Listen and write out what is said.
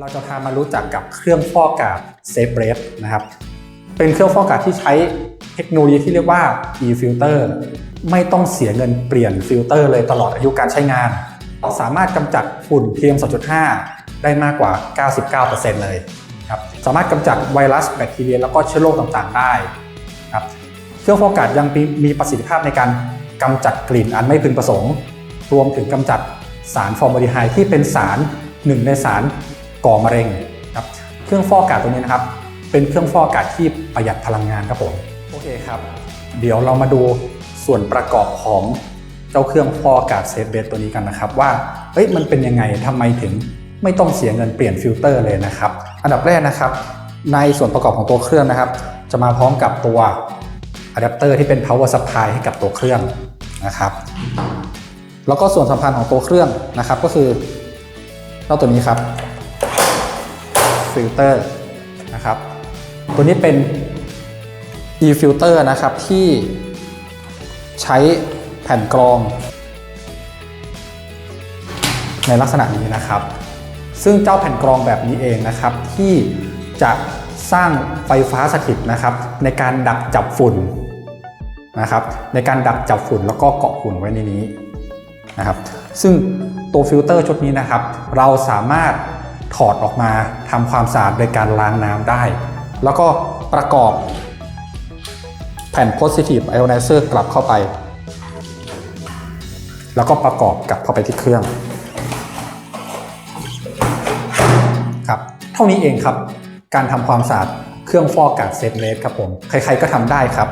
เราจะพามารู้จักกับเครื่องฟอกอากาศเซฟเบรดนะครับ เป็นเครื่องฟอกอากาศที่ใช้เทคโนโลยีที่เรียกว่า e-filter ไม่ต้องเสียเงินเปลี่ยนฟิลเตอร์เลยตลอดอายุการใช้งาน สามารถกำจัดฝุ่น PM 2.5 ได้มากกว่า 99%เลยครับสามารถกำจัดไวรัสแบคทีเรียแล้วก็เชื้อโรคต่างๆได้ครับเครื่องฟอกอากาศยังมีมีประสิทธิภาพในการกำจัดกลิ่นอันไม่พึงประสงค์ รวมถึงกำจัดสารฟอร์มาลดีไฮด์ที่เป็นสารหนึ่งในสาร ก่อมะเร็งครับเครื่องฟอกอากาศตัวนี้นะครับ เป็นเครื่องฟอกอากาศที่ประหยัดพลังงานครับผมโอเคครับ เดี๋ยวเรามาดูส่วนประกอบของเจ้าเครื่องฟอกอากาศเซฟเบสตัวนี้กันนะครับ ว่าเอ้ยมันเป็นยังไงทำไมถึงไม่ต้องเสียเงินเปลี่ยนฟิลเตอร์เลยนะครับ อันดับแรกนะครับ ในส่วนประกอบของตัวเครื่องนะครับ จะมาพร้อมกับตัวอะแดปเตอร์ที่เป็น power supply ให้กับตัวเครื่องนะครับ แล้วก็ส่วนสำคัญของตัวเครื่องนะครับก็คือเจ้าตัวนี้ครับ ฟิลเตอร์นะครับ ตัวนี้เป็น e-filter นะครับที่ใช้แผ่นกรอง ในลักษณะนี้นะครับ ซึ่งเจ้าแผ่นกรองแบบนี้เองนะครับ ที่จะสร้างไฟฟ้าสถิตนะครับ ในการดักจับฝุ่นนะครับ ในการดักจับฝุ่นแล้วก็เกาะฝุ่นไว้ในนี้นะครับ ซึ่งตัวฟิลเตอร์ชุดนี้นะครับ เราสามารถ ถอดออกมาทำความสะอาดโดยการล้างน้ำได้ แล้วก็ประกอบแผ่น positive ionizer กลับเข้าไป แล้วก็ประกอบกลับเข้าไปที่เครื่องครับเท่านี้เองครับ การทำความสะอาดเครื่องฟอกอากาศเซฟเลสครับผม ใครๆก็ทำได้ครับ